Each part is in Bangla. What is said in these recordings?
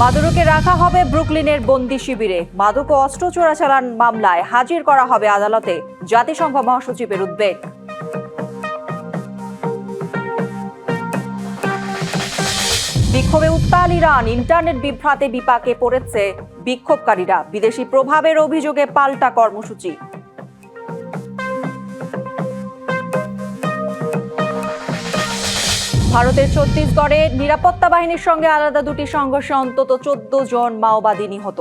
মাদুরোকে রাখা হবে ব্রুকলিনের বন্দি শিবিরে। মাদক ও অস্ত্র চোরাচালান মামলায় হাজির করা হবে আদালতে। জাতিসংঘ মহাসচিবের উদ্বেগ। বিক্ষোভে উত্তাল ইরান। ইন্টারনেট বিভ্রাতে বিপাকে পড়েছে বিক্ষোভকারীরা। বিদেশি প্রভাবের অভিযোগে পাল্টা কর্মসূচি। ভারতের ছত্তিশগড়ে নিরাপত্তা বাহিনীর সঙ্গে আলাদা দুটি সংঘর্ষে অন্তত চোদ্দ জন মাওবাদী নিহত।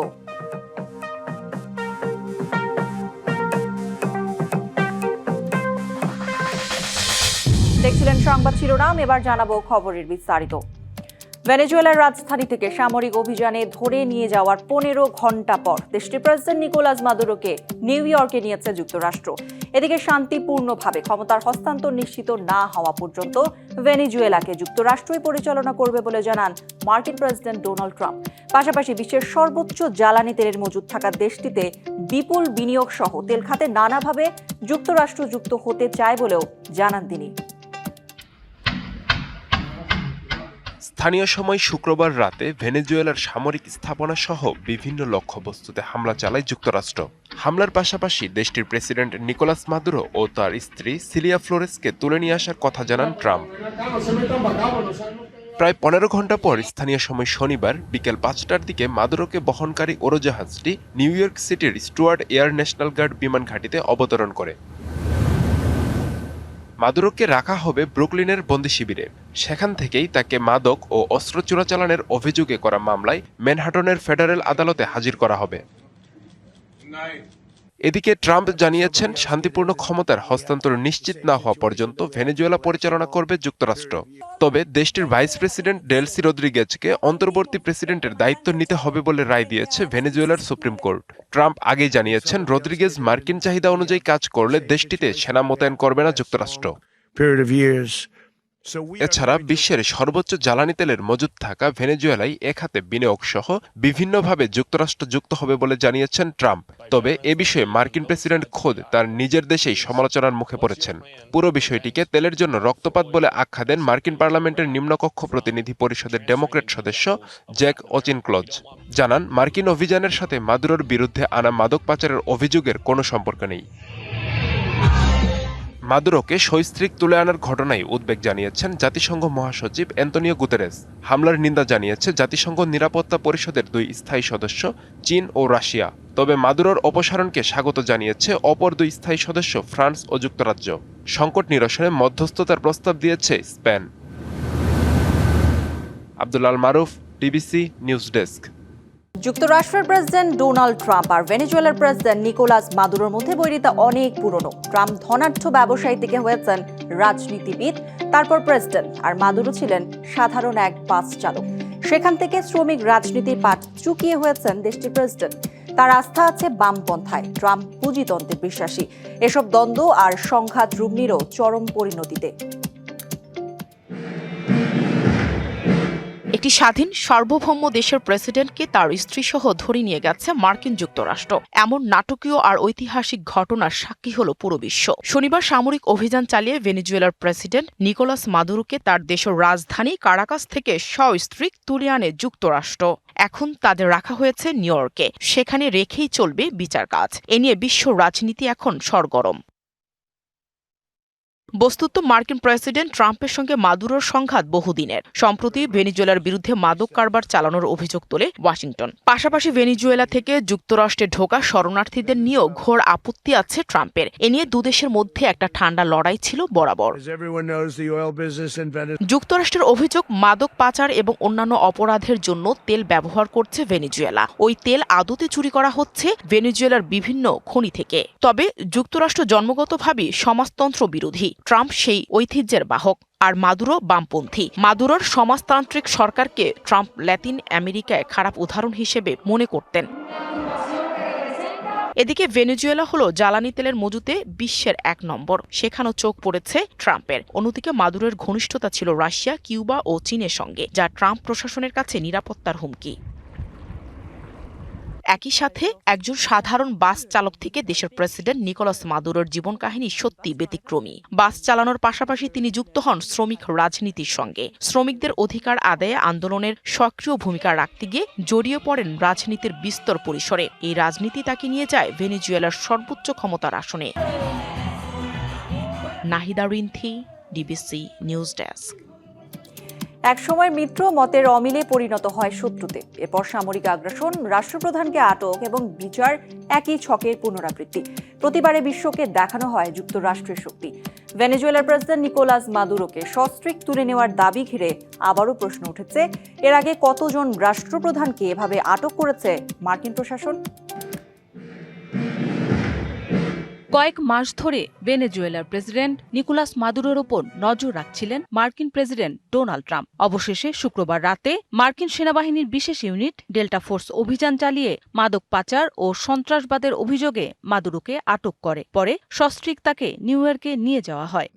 দেখছিলেন সংবাদ শিরোনাম, এবার জানাব খবরের বিস্তারিত। ভেনেজুয়েলার রাজধানী থেকে সামরিক অভিযানে ধরে নিয়ে যাওয়ার পনেরো ঘণ্টা পর দেশটির প্রেসিডেন্ট নিকোলাস মাদুরোকে নিউ ইয়র্কে নিয়েছে যুক্তরাষ্ট্র। এদিকে শান্তিপূর্ণভাবে ক্ষমতার হস্তান্তর নিশ্চিত না হওয়া পর্যন্ত ভেনিজুয়েলাকে যুক্তরাষ্ট্রই পরিচালনা করবে বলে জানান মার্কিন প্রেসিডেন্ট ডোনাল্ড ট্রাম্প। পাশাপাশি বিশ্বের সর্বোচ্চ জ্বালানি তেলের মজুদ থাকা দেশটিতে বিপুল বিনিয়োগ সহ তেল খাতে নানাভাবে যুক্তরাষ্ট্র যুক্ত হতে চায় বলেও জানান তিনি। স্থানীয় সময় শুক্রবার রাতে ভেনেজুয়েলার সামরিক স্থাপনা সহ বিভিন্ন লক্ষ্যবস্তুতে হামলা চালায় যুক্তরাষ্ট্র। হামলার পাশাপাশি দেশটির প্রেসিডেন্ট নিকোলাস মাদুরো ও তার স্ত্রী সিলিয়া ফ্লোরেসকে তুলে নিয়ে আসার কথা জানান ট্রাম্প। প্রায় পনেরো ঘণ্টা পর স্থানীয় সময় শনিবার বিকেল পাঁচটার দিকে মাদুরোকে বহনকারী ওড়োজাহাজটি নিউ ইয়র্ক সিটির স্টুয়ার্ড এয়ার ন্যাশনাল গার্ড বিমান ঘাঁটিতে অবতরণ করে। মাদুরোকে রাখা হবে ব্রুকলিনের বন্দি শিবিরে। সেখান থেকেই তাকে মাদক ও অস্ত্র চোরাচালানের অভিযোগে করা মামলায় ম্যানহাটনের ফেডারেল আদালতে হাজির করা হবে। এদিকে ট্রাম্প জানিয়েছেন শান্তিপূর্ণ ক্ষমতার হস্তান্তর নিশ্চিত না হওয়া পর্যন্ত ভেনেজুয়েলা পরিচালনা করবে যুক্তরাষ্ট্র। তবে দেশটির ভাইস প্রেসিডেন্ট ডেলসি রদ্রিগেজকে অন্তর্বর্তী প্রেসিডেন্টের দায়িত্ব নিতে হবে বলে রায় দিয়েছে ভেনেজুয়েলার সুপ্রিম কোর্ট। ট্রাম্প আগেই জানিয়েছেন রদ্রিগেজ মার্কিন চাহিদা অনুযায়ী কাজ করলে দেশটিতে সেনা মোতায়েন করবে না যুক্তরাষ্ট্র। এছাড়া বিশ্বের সর্বোচ্চ জ্বালানি তেলের মজুদ থাকা ভেনেজুয়েলায় এ খাতে বিনিয়োগ সহ বিভিন্নভাবে যুক্তরাষ্ট্র যুক্ত হবে বলে জানিয়েছেন ট্রাম্প। তবে এ বিষয়ে মার্কিন প্রেসিডেন্ট খোদ তার নিজের দেশেই সমালোচনার মুখে পড়েছেন। পুরো বিষয়টিকে তেলের জন্য রক্তপাত বলে আখ্যা দেন মার্কিন পার্লামেন্টের নিম্নকক্ষ প্রতিনিধি পরিষদের ডেমোক্রেট সদস্য জ্যাক অচিন ক্লজ জানান মার্কিন অভিযানের সাথে মাদুরোর বিরুদ্ধে আনা মাদক পাচারের অভিযোগের কোনো সম্পর্ক নেই। মাদুরোকে সৈস্ত্রিক তুলে আনার ঘটনায় উদ্বেগ জানিয়েছেন জাতিসংঘ মহাসচিব অ্যান্তনিও গুতেরেস। হামলার নিন্দা জানিয়েছে জাতিসংঘ নিরাপত্তা পরিষদের দুই স্থায়ী সদস্য, চীন ও রাশিয়া। তবে মাদুরোর অপসারণকে স্বাগত জানিয়েছে অপর দুই স্থায়ী সদস্য, ফ্রান্স ও যুক্তরাজ্য। সংকট নিরসনে মধ্যস্থতার প্রস্তাব দিয়েছে Spain. Abdul Al Maruf DBC news desk. যুক্তরাষ্ট্রের প্রেসিডেন্ট ডোনাল্ড ট্রাম্প আর ভেনেজুয়েলার প্রেসিডেন্ট নিকোলাস মাদুরোর মধ্যে বৈরিতা অনেক পুরনো। ট্রাম্প ধনাঢ্য ব্যবসায়ী থেকে হয়েছেন রাজনীতিবিদ, তারপর প্রেসিডেন্ট, আর মাদুরো ছিলেন সাধারণ এক বাস চালক। সেখান থেকে শ্রমিক রাজনীতির পাঠ চুকিয়ে হয়েছেন দেশটির প্রেসিডেন্ট। তার আস্থা আছে বামপন্থায়। ট্রাম্প পুঁজিতন্ত্রে বিশ্বাসী। এসব দ্বন্দ্ব আর সংঘাত রুগ্নিরও চরম পরিণতিতে। একটি স্বাধীন, সার্বভৌম দেশের প্রেসিডেন্টকে তার স্ত্রী সহ ধরে নিয়ে গেছে মার্কিন যুক্তরাষ্ট্র। এমন নাটকীয় আর ঐতিহাসিক ঘটনার সাক্ষী হল পুরো বিশ্ব। শনিবার সামরিক অভিযান চালিয়ে ভেনেজুয়েলার প্রেসিডেন্ট নিকোলাস মাদুরোকে তার দেশের রাজধানী কারাকাস থেকে সস্ত্রীক তুলে আনে যুক্তরাষ্ট্র। এখন তাদের রাখা হয়েছে নিউ ইয়র্কে। সেখানে রেখেই চলবে বিচার কাজ। এ নিয়ে বিশ্ব রাজনীতি এখন সরগরম। বস্তুত মার্কিন প্রেসিডেন্ট ট্রাম্পের সঙ্গে মাদুরোর সংঘাত বহুদিনের। সম্প্রতি ভেনিজুয়েলার বিরুদ্ধে মাদক কারবার চালানোর অভিযোগ তোলে ওয়াশিংটন। পাশাপাশি ভেনিজুয়েলা থেকে যুক্তরাষ্ট্রে ঢোকা শরণার্থীদের নিয়েও ঘোর আপত্তি আছে ট্রাম্পের। এ নিয়ে দুদেশের মধ্যে একটা ঠান্ডা লড়াই ছিল বরাবর. যুক্তরাষ্ট্রের অভিযোগ মাদক পাচার এবং অন্যান্য অপরাধের জন্য তেল ব্যবহার করছে ভেনিজুয়েলা। ওই তেল আদতে চুরি করা হচ্ছে ভেনিজুয়েলার বিভিন্ন খনি থেকে। তবে যুক্তরাষ্ট্র জন্মগতভাবেই সমাজতন্ত্র বিরোধী। ট্রাম্প সেই ঐতিহ্যের বাহক, আর মাদুরো বামপন্থী। মাদুরোর সমাজতান্ত্রিক সরকারকে ট্রাম্প ল্যাতিন আমেরিকায় খারাপ উদাহরণ হিসেবে মনে করতেন। এদিকে ভেনেজুয়েলা হলো জ্বালানি তেলের মজুতে বিশ্বের এক নম্বর। সেখানেও চোখ পড়েছে ট্রাম্পের। অন্যদিকে মাদুরের ঘনিষ্ঠতা ছিল রাশিয়া, কিউবা ও চীনের সঙ্গে, যা ট্রাম্প প্রশাসনের কাছে নিরাপত্তার হুমকি। একই সাথে একজন সাধারণ বাস চালক থেকে দেশের প্রেসিডেন্ট নিকোলাস মাদুরোর জীবন কাহিনী সত্যি ব্যতিক্রমী। বাস চালানোর পাশাপাশি তিনি যুক্ত হন শ্রমিক রাজনীতির সঙ্গে। শ্রমিকদের অধিকার আদায়ে আন্দোলনের সক্রিয় ভূমিকা রাখতে গিয়ে জড়িয়ে পড়েন রাজনীতির বিস্তর পরিসরে। এই রাজনীতি তাকে নিয়ে যায় ভেনেজুয়েলার সর্বোচ্চ ক্ষমতার আসনে। Nahida Rinthi, DBC news desk. একসময় মিত্র মতের অমিলে পরিণত হয় শত্রুতে। এরপর সামরিক আগ্রাসন, রাষ্ট্রপ্রধানকে আটক এবং বিচার একই ছকের পুনরাবৃত্তি। প্রতিবারে বিশ্বকে দেখানো হয় যুক্তরাষ্ট্রের শক্তি। ভেনেজুয়েলার প্রেসিডেন্ট নিকোলাস মাদুরোকে সস্ত্রিক তুলে নেওয়ার দাবি ঘিরে আবারও প্রশ্ন উঠেছে, এর আগে কতজন রাষ্ট্রপ্রধানকে এভাবে আটক করেছে মার্কিন প্রশাসন? কয়েক মাস ধরে ভেনেজুয়েলার প্রেসিডেন্ট নিকোলাস মাদুরোর ওপর নজর রাখছিলেন মার্কিন প্রেসিডেন্ট ডোনাল্ড ট্রাম্প। অবশেষে শুক্রবার রাতে মার্কিন সেনাবাহিনীর বিশেষ ইউনিট ডেল্টা ফোর্স অভিযান চালিয়ে মাদক পাচার ও সন্ত্রাসবাদের অভিযোগে মাদুরোকে আটক করে। পরে সস্ত্রিক তাকে নিউ ইয়র্কে নিয়ে যাওয়া হয়।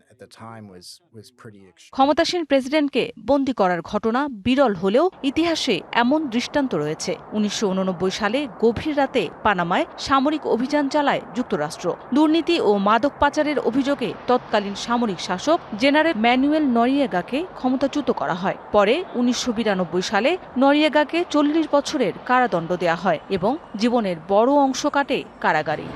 ক্ষমতাসীন প্রেসিডেন্টকে বন্দী করার ঘটনা বিরল হলেও ইতিহাসে এমন দৃষ্টান্ত রয়েছে। উনিশশো উননব্বই সালে গভীর রাতে পানামায় সামরিক অভিযান চালায় যুক্তরাষ্ট্র। দুর্নীতি ও মাদক পাচারের অভিযোগে তৎকালীন সামরিক শাসক জেনারেল ম্যানুয়েল নরিয়েগাকে ক্ষমতাচ্যুত করা হয়। পরে উনিশশো বিরানব্বই সালে নরিয়েগাকে চল্লিশ বছরের কারাদণ্ড দেয়া হয় এবং জীবনের বড় অংশ কাটে কারাগারে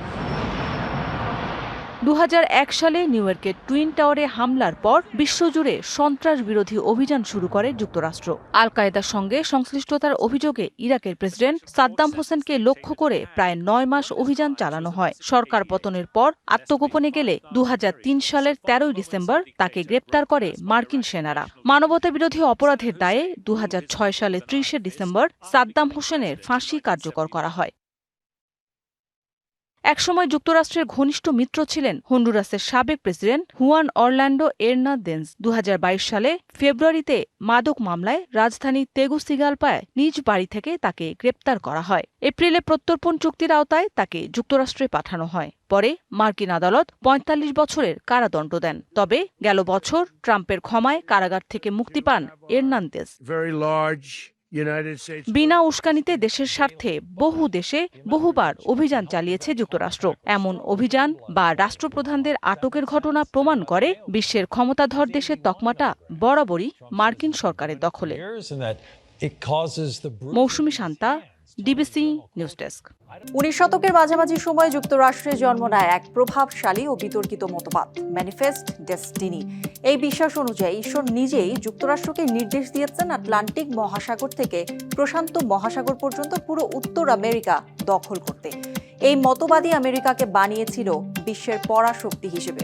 দু হাজার এক সালে নিউ ইয়র্কের টুইন টাওয়ারে হামলার পর বিশ্বজুড়ে সন্ত্রাস বিরোধী অভিযান শুরু করে যুক্তরাষ্ট্র। আল কায়েদার সঙ্গে সংশ্লিষ্টতার অভিযোগে ইরাকের প্রেসিডেন্ট সাদ্দাম হোসেনকে লক্ষ্য করে প্রায় নয় মাস অভিযান চালানো হয়। সরকার পতনের পর আত্মগোপনে গেলে দু হাজার তিন সালের তেরোই ডিসেম্বর তাকে গ্রেপ্তার করে মার্কিন সেনারা। মানবতা বিরোধী অপরাধের দায়ে দু হাজার ছয় সালে ত্রিশে ডিসেম্বর সাদ্দাম হোসেনের ফাঁসি কার্যকর করা হয়। একসময় যুক্তরাষ্ট্রের ঘনিষ্ঠ মিত্র ছিলেন হন্ডুরাসের সাবেক প্রেসিডেন্ট হুয়ান অরল্যান্ডো এরনাদেন্স দু সালে ফেব্রুয়ারিতে মাদক মামলায় রাজধানী তেগুসিগালপায় নিজ বাড়ি থেকে তাকে গ্রেপ্তার করা হয়। এপ্রিলে প্রত্যর্পণ চুক্তির আওতায় তাকে যুক্তরাষ্ট্রে পাঠানো হয়। পরে মার্কিন আদালত পঁয়তাল্লিশ বছরের কারাদণ্ড দেন। তবে গেল বছর ট্রাম্পের ক্ষমায় কারাগার থেকে মুক্তি পান এরনান্দেস বিনা উস্কানিতে দেশের স্বার্থে বহু দেশে বহুবার অভিযান চালিয়েছে যুক্তরাষ্ট্র এমন অভিযান বা রাষ্ট্রপ্রধানদের আটকের ঘটনা প্রমাণ করে বিশ্বের ক্ষমতাধর দেশের তকমাটা বরাবরই মার্কিন সরকারের দখলে. Mousumi Shanta DBC news desk. উনিশ শতকের মাঝামাঝি সময় যুক্তরাষ্ট্রে জন্ম নেয় এক প্রভাবশালী ও বিতর্কিত মতবাদ ম্যানিফেস্ট ডেস্টিনি এই বিশ্বাস অনুযায়ী ঈশ্বর নিজেই যুক্তরাষ্ট্রকে নির্দেশ দিয়েছেন আটলান্টিক মহাসাগর থেকে প্রশান্ত মহাসাগর পর্যন্ত পুরো উত্তর আমেরিকা দখল করতে। এই মতবাদী আমেরিকাকে বানিয়েছিল বিশ্বের পরাশক্তি হিসেবে।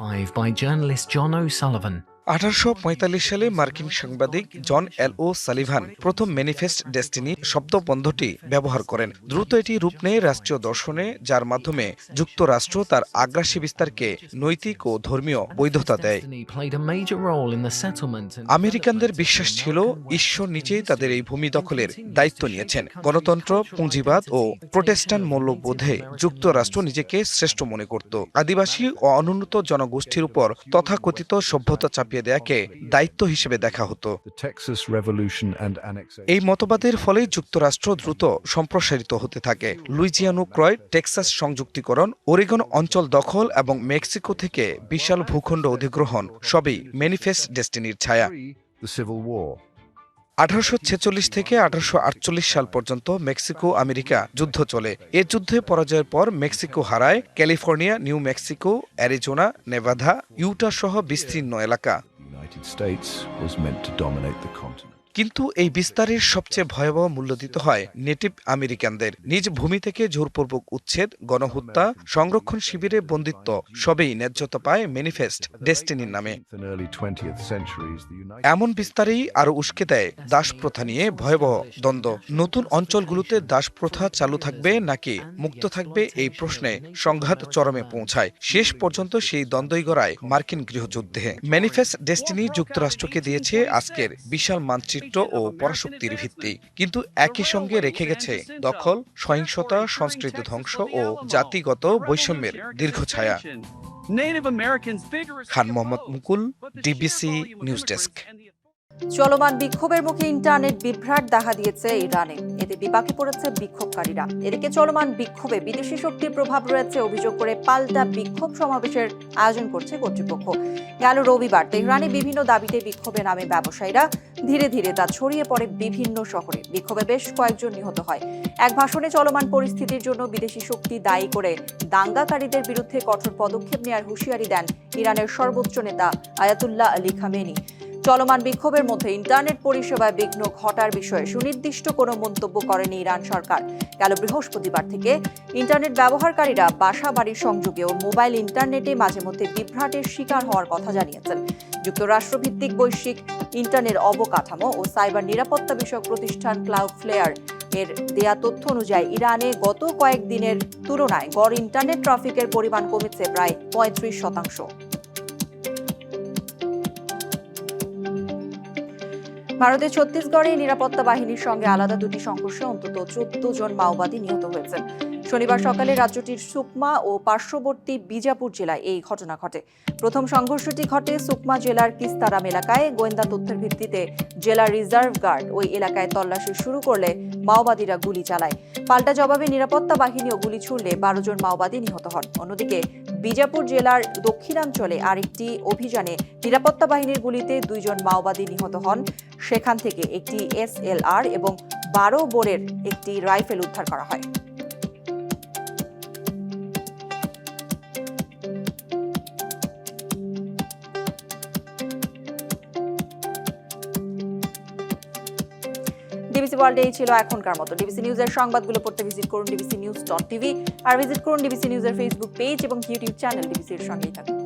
Five by journalist John O'Sullivan. আঠারোশো পঁয়তাল্লিশ সালে মার্কিন সাংবাদিক জন এল ও সালিভান প্রথম ম্যানিফেস্ট ডেস্টিনি শব্দবন্ধটি ব্যবহার করেন। দ্রুত এটি রূপ নেয় রাষ্ট্রীয় দর্শনে যার মাধ্যমে যুক্তরাষ্ট্র তার আগ্রাসী বিস্তারকে নৈতিক ও ধর্মীয় বৈধতা দেয়। আমেরিকানদের বিশ্বাস ছিল ঈশ্বর নিজেই তাদের এই ভূমি দখলের দায়িত্ব নিয়েছেন। গণতন্ত্র পুঁজিবাদ ও প্রোটেস্ট্যান্ট মূল্যবোধে যুক্তরাষ্ট্র নিজেকে শ্রেষ্ঠ মনে করত। আদিবাসী ও অনুন্নত জনগোষ্ঠীর উপর তথাকথিত সভ্যতা চাপিয়ে দেয়াকে দায়িত্ব হিসেবে দেখা হতো. এই মতবাদের ফলে যুক্তরাষ্ট্র দ্রুত সম্প্রসারিত হতে থাকে। লুইজিয়ানো ক্রয় টেক্সাস সংযুক্তিকরণ ওরেগন অঞ্চল দখল এবং মেক্সিকো থেকে বিশাল ভূখণ্ড অধিগ্রহণ সবই ম্যানিফেস্ট ডেস্টিনির ছায়া। আঠারোশো ছেচল্লিশ থেকে আঠারোশো আটচল্লিশ সাল পর্যন্ত মেক্সিকো, আমেরিকা যুদ্ধ চলে এ যুদ্ধে পরাজয়ের পর মেক্সিকো হারায় California, New Mexico, Arizona Nevada Utah সহ বিস্তীর্ণ এলাকা. কিন্তু এই বিস্তারের সবচেয়ে ভয়াবহ মূল্য দিতে হয় নেটিভ আমেরিকানদের। নিজ ভূমি থেকে জোরপূর্বক উচ্ছেদ গণহত্যা সংরক্ষণ শিবিরে বন্দিত্ব সবই ন্যায্যতা পায় ম্যানিফেস্ট ডেস্টিনির নামে। In early 20th centuries, the United এমন বিস্তারেই আরও উস্কে দেয় দাস প্রথা নিয়ে ভয়াবহ দ্বন্দ্ব। নতুন অঞ্চলগুলোতে দাস প্রথা চালু থাকবে নাকি মুক্ত থাকবে এই প্রশ্নে সংঘাত চরমে পৌঁছায়। শেষ পর্যন্ত সেই দ্বন্দ্বই গড়ায় মার্কিন গৃহযুদ্ধে। ম্যানিফেস্ট ডেস্টিনি যুক্তরাষ্ট্রকে দিয়েছে আজকের বিশাল মানচিত্র। ও পরাশক্তির ভিত্তি। কিন্তু একই সঙ্গে রেখে গেছে দখল সহিংসতা সংস্কৃতি ধ্বংস ও জাতিগত বৈষম্যের দীর্ঘ ছায়া। Khan Mohammad Mukul DBC news desk চলমান বিক্ষোভের মুখে ইন্টারনেট বিভ্রাট দেখা দিয়েছে ইরানে। এতে বিপাকে পড়েছে বিক্ষোভকারীরা। এদিকে চলমান বিক্ষোভে বিদেশি শক্তির প্রভাব রয়েছে অভিযোগ করে পাল্টা বিক্ষোভ সমাবেশের আয়োজন করছে কর্তৃপক্ষ। গেল রবিবার তেহরানে বিভিন্ন দাবিতে বিক্ষোভে নামে ব্যবসায়ীরা। ধীরে ধীরে তা ছড়িয়ে পড়ে বিভিন্ন শহরে। বিক্ষোভে বেশ কয়েকজন নিহত হয়। এক ভাষণে চলমান পরিস্থিতির জন্য বিদেশি শক্তি দায়ী করে দাঙ্গাকারীদের বিরুদ্ধে কঠোর পদক্ষেপ নেওয়ার হুঁশিয়ারি দেন ইরানের সর্বোচ্চ নেতা আয়াতুল্লাহ আলী খামেনি। চলমান বিক্ষোভের মধ্যে ইন্টারনেট পরিষেবায় বিঘ্ন ঘটার বিষয়ে সুনির্দিষ্ট কোনো মন্তব্য করেনি ইরান সরকার। গেল বৃহস্পতিবার থেকে ইন্টারনেট ব্যবহারকারীরা বাসা বাড়ির সংযোগে ও মোবাইল ইন্টারনেটে মাঝে মধ্যে বিভ্রাটের শিকার হওয়ার কথা জানিয়েছেন। যুক্তরাষ্ট্রভিত্তিক বৈশ্বিক ইন্টারনেট অবকাঠামো ও সাইবার নিরাপত্তা বিষয়ক প্রতিষ্ঠান ক্লাউড ফ্লেয়ার এর দেয়া তথ্য অনুযায়ী ইরানে গত কয়েকদিনের তুলনায় গড় ইন্টারনেট ট্রাফিকের পরিমাণ কমেছে প্রায় পঁয়ত্রিশ শতাংশ। ভারতের ছত্তিশগড়ে নিরাপত্তা বাহিনীর সঙ্গে আলাদা দুটি সংঘর্ষে অন্তত চোদ্দ জন মাওবাদী নিহত হয়েছেন। শনিবার সকালে রাজ্যটির সুকমা ও পার্শ্ববর্তী বিজাপুর জেলায় এই ঘটনা ঘটে। প্রথম সংঘর্ষটি ঘটে সুকমা জেলার কিস্তারাম এলাকায়। গোয়েন্দা তথ্যের ভিত্তিতে জেলা রিজার্ভ গার্ড ওই এলাকায় তল্লাশি শুরু করলে মাওবাদীরা গুলি চালায়। পাল্টা জবাবে নিরাপত্তা বাহিনীও গুলি ছুড়লে বারো জন মাওবাদী নিহত হন। অন্যদিকে বিজাপুর জেলার দক্ষিণাঞ্চলে আরেকটি অভিযানে নিরাপত্তা বাহিনীর গুলিতে দুইজন মাওবাদী নিহত হন। সেখান থেকে একটি এসএলআর এবং বারো বোরের একটি রাইফেল উদ্ধার করা হয়। ডিবিসি ওয়ার্ল্ড এই ছিল এখনকার মতো। ডিবিসি নিউজের সংবাদগুলো পড়তে ভিজিট করুন ডিবিসি নিউজ ডট টিভি আর ভিজিট করুন ডিবিসি নিউজের ফেসবুক পেজ এবং ইউটিউব চ্যানেল ডিবিসির সঙ্গেই থাকুন।